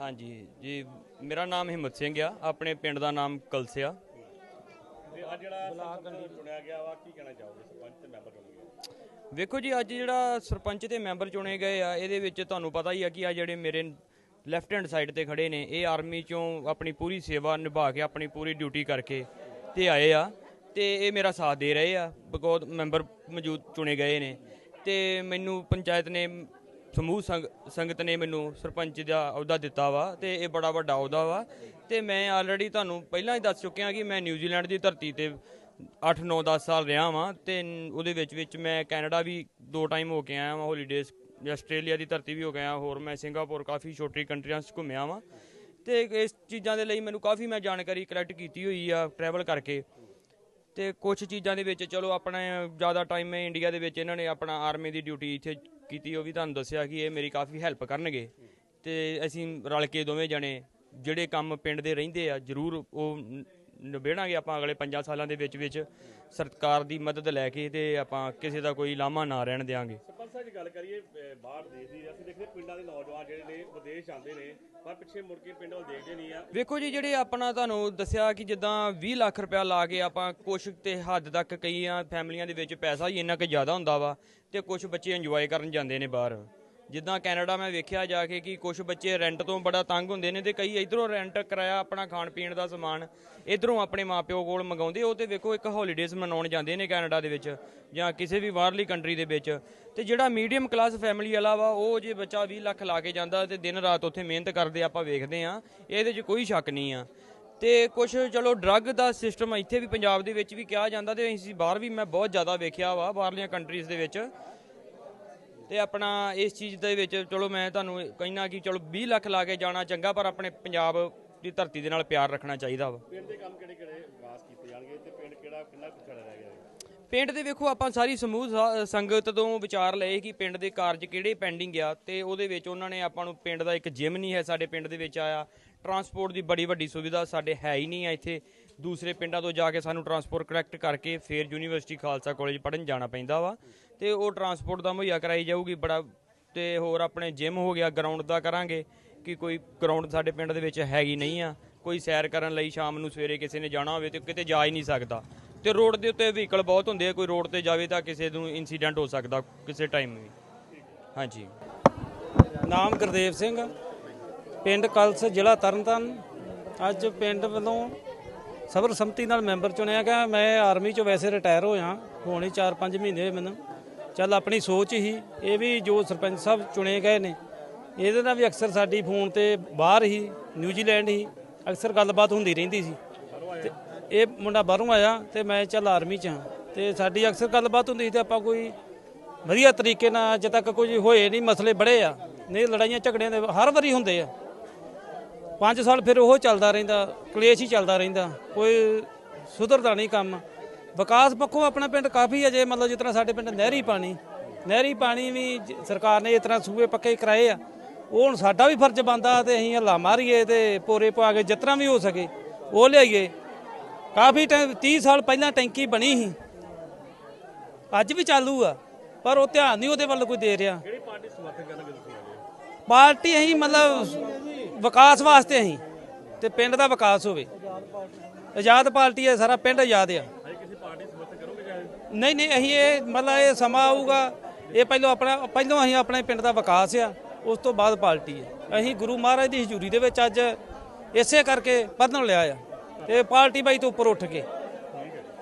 ਹਾਂਜੀ ਜੀ ਮੇਰਾ ਨਾਮ ਹਿੰਮਤ ਸਿੰਘ ਆ ਆਪਣੇ ਪਿੰਡ ਦਾ ਨਾਮ ਕਲਸਿਆ। ਤੇ ਅੱਜ ਜਿਹੜਾ ਸਰਪੰਚ ਚੁਣਿਆ ਗਿਆ ਵਾ ਕੀ ਕਹਿਣਾ ਚਾਹੋਗੇ? ਸਰਪੰਚ ਤੇ ਮੈਂਬਰ ਚੁਣੇ ਗਏ। ਵੇਖੋ ਜੀ ਅੱਜ ਜਿਹੜਾ ਸਰਪੰਚ ਤੇ ਮੈਂਬਰ ਚੁਣੇ ਗਏ ਆ ਇਹਦੇ ਵਿੱਚ ਤੁਹਾਨੂੰ ਪਤਾ ਹੀ ਆ ਕਿ ਆ ਜਿਹੜੇ ਮੇਰੇ ਲੈਫਟ ਹੈਂਡ ਸਾਈਡ ਤੇ ਖੜੇ ਨੇ ਇਹ ਆਰਮੀ ਚੋਂ ਆਪਣੀ ਪੂਰੀ ਸੇਵਾ ਨਿਭਾ ਕੇ ਆਪਣੀ ਪੂਰੀ ਡਿਊਟੀ ਕਰਕੇ ਤੇ ਆਏ ਆ ਤੇ ਇਹ ਮੇਰਾ ਸਾਥ ਦੇ ਰਹੇ ਆ ਬਕੌਦ ਮੈਂਬਰ ਮੌਜੂਦ ਚੁਣੇ ਗਏ ਨੇ। ਤੇ ਮੈਨੂੰ ਪੰਚਾਇਤ ਨੇ ਸਮੂਹ ਸੰਗ- ਸੰਗਤ ਨੇ ਮੈਨੂੰ ਸਰਪੰਚ ਦਾ ਅਹੁਦਾ ਦਿੱਤਾ ਵਾ ਤੇ ਇਹ ਬੜਾ ਵੱਡਾ ਅਹੁਦਾ ਵਾ ਤੇ ਮੈਂ ਆਲਰੇਡੀ ਤੁਹਾਨੂੰ ਪਹਿਲਾਂ ਹੀ ਦੱਸ ਚੁੱਕਿਆ ਕਿ ਮੈਂ ਨਿਊਜ਼ੀਲੈਂਡ ਦੀ ਧਰਤੀ ਤੇ 8 9 10 ਸਾਲ ਰਿਹਾ ਵਾਂ ਤੇ ਉਹਦੇ ਵਿੱਚ ਵਿੱਚ ਮੈਂ ਕੈਨੇਡਾ ਵੀ ਦੋ ਟਾਈਮ ਹੋ ਕੇ ਆਇਆ ਵਾਂ ਹੌਲੀਡੇਜ਼ ਆਸਟ੍ਰੇਲੀਆ ਦੀ ਧਰਤੀ ਵੀ ਹੋ ਗਿਆ ਹੋਰ ਮੈਂ ਸਿੰਗਾਪੁਰ ਕਾਫੀ ਛੋਟੀ ਕੰਟਰੀਆਂ 'ਚ ਘੁੰਮਿਆ ਵਾਂ ਤੇ ਇਸ ਚੀਜ਼ਾਂ ਦੇ ਲਈ ਮੈਨੂੰ ਕਾਫੀ ਮੈਂ ਜਾਣਕਾਰੀ ਕਲੈਕਟ ਕੀਤੀ ਹੋਈ ਆ ਟਰੈਵਲ ਕਰਕੇ ਤੇ ਕੁਝ ਚੀਜ਼ਾਂ ਦੇ ਵਿੱਚ ਚਲੋ ਆਪਣਾ ਜ਼ਿਆਦਾ ਟਾਈਮ ਮੈਂ ਇੰਡੀਆ ਦੇ ਵਿੱਚ ਇਹਨਾਂ ਨੇ ਆਪਣਾ ਆਰਮੀ ਦੀ ਡਿਊਟੀ ਇੱਥੇ ਕੀਤੀ, ਉਹ ਵੀ ਤੁਹਾਨੂੰ ਦੱਸਿਆ ਕਿ ਇਹ ਮੇਰੀ ਕਾਫੀ ਹੈਲਪ ਕਰਨਗੇ। ਤੇ ਅਸੀਂ ਰਲ ਕੇ ਦੋਵੇਂ ਜਣੇ ਜਿਹੜੇ ਕੰਮ ਪਿੰਡ ਦੇ ਰਹਿੰਦੇ ਆ, ਜ਼ਰੂਰ ਉਹ ਨਿਬੇੜਾਂਗੇ ਆਪਾਂ ਅਗਲੇ 5 ਸਾਲਾਂ ਦੇ ਵਿੱਚ ਵਿੱਚ। ਸਰਕਾਰ ਦੀ ਮਦਦ ਲੈ ਕੇ ਤੇ ਆਪਾਂ ਕਿਸੇ ਦਾ ਕੋਈ ਲਾਮਾ ਨਾ ਰਹਿਣ ਦੇਵਾਂਗੇ ਸਰਪੰਚ ਸਾਹਿਬ ਗੱਲ ਕਰੀਏ ਬਾਹਰ ਦੇਸ਼ ਦੀ, ਅਸੀਂ ਦੇਖਦੇ ਪਿੰਡਾਂ ਦੇ ਨੌਜਵਾਨ ਜਿਹੜੇ ਨੇ, ਵਿਦੇਸ਼ ਜਾਂਦੇ ਨੇ, ਪਰ ਪਿੱਛੇ ਮੁੜ ਕੇ ਪਿੰਡ ਵੱਲ ਦੇਖਦੇ ਨਹੀਂ ਆ। ਵੇਖੋ ਜੀ, ਜਿਹੜੇ ਆਪਣਾ ਤੁਹਾਨੂੰ ਦੱਸਿਆ ਕਿ ਜਿੱਦਾਂ 20 ਲੱਖ ਰੁਪਇਆ ਲਾ ਕੇ ਆਪਾਂ ਕੁਛ ਤੇ ਹੱਦ ਤੱਕ ਕਈਆਂ ਫੈਮਲੀਆਂ ਦੇ ਵਿੱਚ ਪੈਸਾ ਹੀ ਇੰਨਾ ਕੁ ਜ਼ਿਆਦਾ ਹੁੰਦਾ ਵਾ ਤੇ ਕੁਝ ਬੱਚੇ ਇੰਜੋਏ ਕਰਨ ਜਾਂਦੇ ਨੇ ਬਾਹਰ। ਜਿੱਦਾਂ ਕੈਨੇਡਾ ਮੈਂ ਵੇਖਿਆ ਜਾ ਕੇ ਕਿ ਕੁਝ ਬੱਚੇ ਰੈਂਟ ਤੋਂ ਬੜਾ ਤੰਗ ਹੁੰਦੇ ਨੇ ਤੇ ਕਈ ਇਧਰੋਂ ਰੈਂਟ ਕਰਾਇਆ ਆਪਣਾ ਖਾਣ ਪੀਣ ਦਾ ਸਮਾਨ, ਇਧਰੋਂ ਆਪਣੇ ਮਾਪਿਓ ਕੋਲ ਮੰਗਾਉਂਦੇ, ਉਹ ਤੇ ਵੇਖੋ ਇੱਕ ਹੌਲੀਡੇਜ਼ ਮਨਾਉਣ ਜਾਂਦੇ ਨੇ ਕੈਨੇਡਾ ਦੇ ਵਿੱਚ ਜਾਂ ਕਿਸੇ ਵੀ ਬਾਹਰਲੀ ਕੰਟਰੀ ਦੇ ਵਿੱਚ। ਤੇ ਜਿਹੜਾ ਮੀਡੀਅਮ ਕਲਾਸ ਫੈਮਿਲੀ ਵਾਲਾ ਵਾ, ਉਹ ਜੇ ਬੱਚਾ 20 ਲੱਖ ਲਾ ਕੇ ਜਾਂਦਾ ਤੇ ਦਿਨ ਰਾਤ ਉੱਥੇ ਮਿਹਨਤ ਕਰਦੇ ਆਪਾਂ ਵੇਖਦੇ ਆ ਇਹਦੇ 'ਚ ਕੋਈ ਸ਼ੱਕ ਨਹੀਂ ਆ। ਤੇ ਕੁਝ ਚਲੋ ਡਰੱਗ ਦਾ ਸਿਸਟਮ ਇੱਥੇ ਵੀ ਪੰਜਾਬ ਦੇ ਵਿੱਚ ਵੀ ਕਿਹਾ ਜਾਂਦਾ ਤੇ ਅਸੀਂ ਬਾਹਰ ਵੀ ਮੈਂ ਬਹੁਤ ਜ਼ਿਆਦਾ ਵੇਖਿਆ ਵਾ, ਬਾਹਰਲੀਆਂ ਕੰਟਰੀਜ਼ ਦੇ ਵਿੱਚ। ਤੇ ਆਪਣਾ ਇਸ ਚੀਜ਼ ਦੇ ਵਿੱਚ ਚਲੋ ਮੈਂ ਤੁਹਾਨੂੰ ਕਹਿਣਾ ਕਿ ਚਲੋ 20 ਲੱਖ ਲਾ ਕੇ ਜਾਣਾ ਚੰਗਾ ਪਰ ਆਪਣੇ ਪੰਜਾਬ ਦੀ ਧਰਤੀ ਦੇ ਨਾਲ ਪਿਆਰ ਰੱਖਣਾ ਚਾਹੀਦਾ ਵਾ। ਪਿੰਡ ਦੇ ਕੰਮ ਕਿਹੜੇ ਕਿਹੜੇ ਵਿਕਾਸ ਕੀਤੇ ਜਾਣਗੇ ਤੇ ਪਿੰਡ ਕਿਹੜਾ ਕਿੰਨਾ ਪਿਛੜਾ ਰਹਿ ਗਿਆ ਪਿੰਡ ਦੇ ਵੇਖੋ ਆਪਾਂ ਸਾਰੀ ਸਮੂਹ ਸੰਗਤ ਤੋਂ ਵਿਚਾਰ ਲਏ ਕਿ ਪਿੰਡ ਦੇ ਕਾਰਜ ਕਿਹੜੇ ਪੈਂਡਿੰਗ ਆ ਤੇ ਉਹਦੇ ਵਿੱਚ ਉਹਨਾਂ ਨੇ ਆਪਾਂ ਨੂੰ ਪਿੰਡ ਦਾ ਇੱਕ ਜਿਮ ਨਹੀਂ ਹੈ ਸਾਡੇ ਪਿੰਡ ਦੇ ਵਿੱਚ ਆਇਆ। ਟਰਾਂਸਪੋਰਟ ਦੀ ਬੜੀ ਵੱਡੀ ਸੁਵਿਧਾ ਸਾਡੇ ਹੈ ਹੀ ਨਹੀਂ ਆ ਇੱਥੇ। ਦੂਸਰੇ ਪਿੰਡਾਂ ਤੋਂ ਜਾ ਕੇ ਸਾਨੂੰ ਟਰਾਂਸਪੋਰਟ ਕਰੈਕਟ ਕਰਕੇ ਫੇਰ ਯੂਨੀਵਰਸਿਟੀ ਖਾਲਸਾ ਕਾਲਜ ਪੜਨ ਜਾਣਾ ਪੈਂਦਾ ਵਾ। ਤੇ ਉਹ ਟਰਾਂਸਪੋਰਟ ਦਾ ਮੁਹੱਈਆ ਕਰਾਈ ਜਾਊਗੀ ਬੜਾ, ਤੇ ਹੋਰ ਆਪਣੇ ਜਿਮ ਹੋ ਗਿਆ ਗਰਾਊਂਡ ਦਾ ਕਰਾਂਗੇ ਕਿ ਕੋਈ ਗਰਾਊਂਡ ਸਾਡੇ ਪਿੰਡ ਦੇ ਵਿੱਚ ਹੈਗੀ ਨਹੀਂ ਆ। ਕੋਈ ਸੈਰ ਕਰਨ ਲਈ ਸ਼ਾਮ ਨੂੰ ਸਵੇਰੇ ਕਿਸੇ ਨੇ ਜਾਣਾ ਹੋਵੇ ਤੇ ਕਿਤੇ ਜਾ ਹੀ ਨਹੀਂ ਸਕਦਾ। ਤੇ ਰੋਡ ਦੇ ਉੱਤੇ ਵਹੀਕਲ ਬਹੁਤ ਹੁੰਦੇ ਆ, ਕੋਈ ਰੋਡ ਤੇ ਜਾਵੇ ਤਾਂ ਕਿਸੇ ਨੂੰ ਇਨਸੀਡੈਂਟ ਹੋ ਸਕਦਾ ਕਿਸੇ ਟਾਈਮ ਵੀ। ਹਾਂਜੀ। ਨਾਮ ਗੁਰਦੇਵ ਸਿੰਘ ਪਿੰਡ ਕਲਸ ਜ਼ਿਲ੍ਹਾ ਤਰਨਤਾਰਨ। ਅੱਜ ਪਿੰਡ ਵੱਲੋਂ ਸਰਬਸੰਮਤੀ ਨਾਲ ਮੈਂਬਰ ਚੁਣਿਆ ਗਿਆ। ਮੈਂ ਆਰਮੀ ਚੋਂ ਵੈਸੇ ਰਿਟਾਇਰ ਹੋਇਆ, ਹੋਣੀ ਹੀ 4-5 ਮਹੀਨੇ ਹੋਏ ਮੈਨੂੰ। ਚੱਲ ਆਪਣੀ ਸੋਚ ਹੀ, ਇਹ ਵੀ ਜੋ ਸਰਪੰਚ ਸਾਹਿਬ ਚੁਣੇ ਗਏ ਨੇ, ਇਹਦੇ ਨਾਲ ਵੀ ਅਕਸਰ ਸਾਡੀ ਫੋਨ ਤੇ ਬਾਹਰ ਹੀ, ਨਿਊਜ਼ੀਲੈਂਡ ਹੀ ਅਕਸਰ ਗੱਲਬਾਤ ਹੁੰਦੀ ਰਹਿੰਦੀ ਸੀ। ਤੇ ਇਹ ਮੁੰਡਾ ਬਾਹਰੋਂ ਆਇਆ ਤੇ ਮੈਂ ਚੱਲ ਆਰਮੀ ਚ ਹਾਂ। ਤੇ ਸਾਡੀ ਅਕਸਰ ਗੱਲਬਾਤ ਹੁੰਦੀ ਸੀ ਤੇ ਆਪਾਂ ਕੋਈ ਵਧੀਆ ਤਰੀਕੇ ਨਾਲ ਅਜੇ ਤੱਕ ਕੁਝ ਹੋਏ ਨਹੀਂ, ਮਸਲੇ ਬੜੇ ਆ। ਨਹੀਂ, ਲੜਾਈਆਂ ਝਗੜਿਆਂ ਦੇ ਹਰ ਵਾਰੀ ਹੁੰਦੇ ਆ। 5 ਸਾਲ ਫਿਰ ਉਹ ਚੱਲਦਾ ਰਹਿੰਦਾ ਕਲੇਸ਼ ਹੀ ਚੱਲਦਾ ਰਹਿੰਦਾ। ਕੋਈ ਸੁਧਰਦਾ ਨਹੀਂ ਕੰਮ। ਵਿਕਾਸ ਪੱਖੋਂ ਆਪਣਾ ਪਿੰਡ ਕਾਫੀ ਅਜੇ ਮਤਲਬ ਜਿਸ ਤਰ੍ਹਾਂ ਸਾਡੇ ਪਿੰਡ ਨਹਿਰੀ ਪਾਣੀ। ਨਹਿਰੀ ਪਾਣੀ ਵੀ ਸਰਕਾਰ ਨੇ ਇਸ ਤਰ੍ਹਾਂ ਸੂਏ ਪੱਕੇ ਕਰਾਏ ਆ। ਉਹ ਹੁਣ ਸਾਡਾ ਵੀ ਫਰਜ਼ ਬਣਦਾ ਤੇ ਅਸੀਂ ਹੱਲਾ ਮਾਰੀਏ ਤੇ ਪੋਰੇ ਪਾ ਕੇ ਜਿਤਨਾ ਵੀ ਹੋ ਸਕੇ ਉਹ ਲਿਆਈਏ। ਕਾਫੀ ਟਾਈਮ 30 ਸਾਲ ਪਹਿਲਾਂ ਟੈਂਕੀ ਬਣੀ ਸੀ। ਅੱਜ ਵੀ ਚਾਲੂ ਆ ਪਰ ਉਹ ਧਿਆਨ ਨਹੀਂ ਉਹਦੇ ਵੱਲ ਕੋਈ ਦੇ ਰਿਹਾ। ਕਿਹੜੀ ਤੁਸੀਂ ਪਾਰਟੀ ਅਸੀਂ ਮਤਲਬ ਵਿਕਾਸ ਵਾਸਤੇ ਅਸੀਂ ਤੇ ਪਿੰਡ ਦਾ ਵਿਕਾਸ ਹੋਵੇ। ਆਜ਼ਾਦ ਪਾਰਟੀ ਹੈ, ਸਾਰਾ ਪਿੰਡ ਆਜ਼ਾਦ ਆ। ਨਹੀਂ ਨਹੀਂ, ਅਸੀਂ ਇਹ ਮਤਲਬ ਇਹ ਸਮਾਂ ਆਊਗਾ, ਇਹ ਪਹਿਲਾਂ ਆਪਣਾ, ਪਹਿਲਾਂ ਅਸੀਂ ਆਪਣੇ ਪਿੰਡ ਦਾ ਵਿਕਾਸ ਆ, ਉਸ ਤੋਂ ਬਾਅਦ ਪਾਰਟੀ ਹੈ ਅਸੀਂ ਗੁਰੂ ਮਹਾਰਾਜ ਦੀ ਹਜ਼ੂਰੀ ਦੇ ਵਿੱਚ ਅੱਜ ਇਸੇ ਕਰਕੇ ਵਧਣ ਲਿਆ ਆ ਤੇ ਪਾਰਟੀ ਬਾਈ ਤੋਂ ਉੱਪਰ ਉੱਠ ਕੇ।